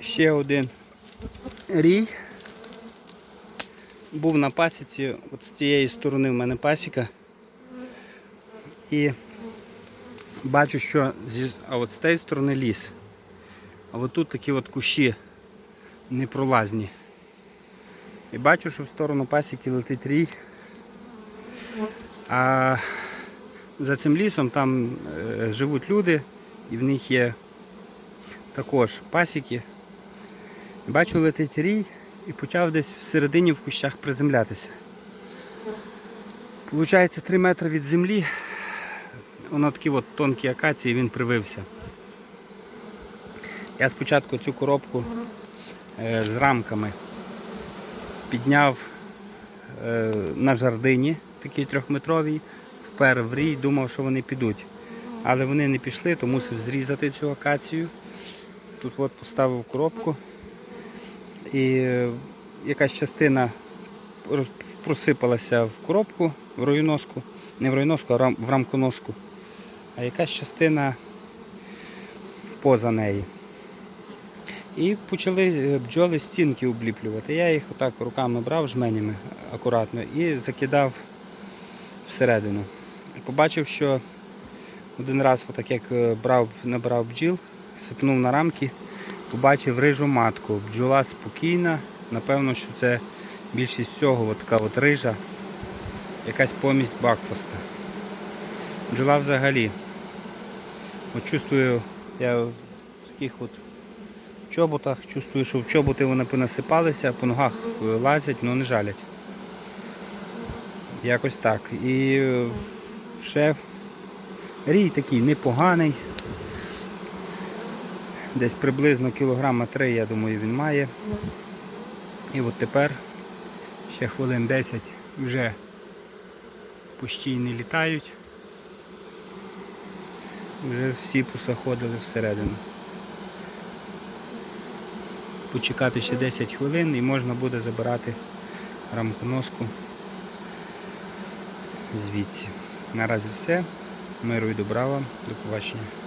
ще один рій. Був на пасіці, от з цієї сторони в мене пасіка. І бачу, що зі, а от з тієї сторони ліс. А от тут такі от кущі непролазні. І бачу, що в сторону пасіки летить рій. А за цим лісом там е, живуть люди, і в них є також пасіки. Бачу, летить рій і почав десь всередині в кущах приземлятися. Получається 3 метри від землі. Воно такі от тонкі акації, він привився. Я спочатку цю коробку е, з рамками підняв е, на жардині, такій трьохметровій, впер в рій, думав, що вони підуть. Але вони не пішли, то мусив зрізати цю акацію. Тут от поставив коробку. І е, якась частина просипалася в коробку, в ройоноску. Не в ройоноску, а в рамконоску. А якась частина поза неї. І почали е, бджоли стінки обліплювати. Я їх отак руками брав жменями акуратно і закидав всередину. Побачив, що один раз, отак як е, брав, набрав бджіл, сипнув на рамки, побачив рижу матку. Бджола спокійна. Напевно, що це більшість цього, от така от рижа, якась помість бакфаста. Бджола взагалі. От чувствую, я в таких от чоботах, чувствую, що в чоботи вони понасипалися, по ногах е, лазять, але не жалять. Якось так. І ще рій такий непоганий. Десь приблизно кілограма 3, я думаю, він має. І от тепер ще хвилин 10 вже постійно літають. Вже всі посаходили всередину. Почекати ще 10 хвилин і можна буде забирати рамконоску звідси. Наразі все. Миру і добра вам. До побачення.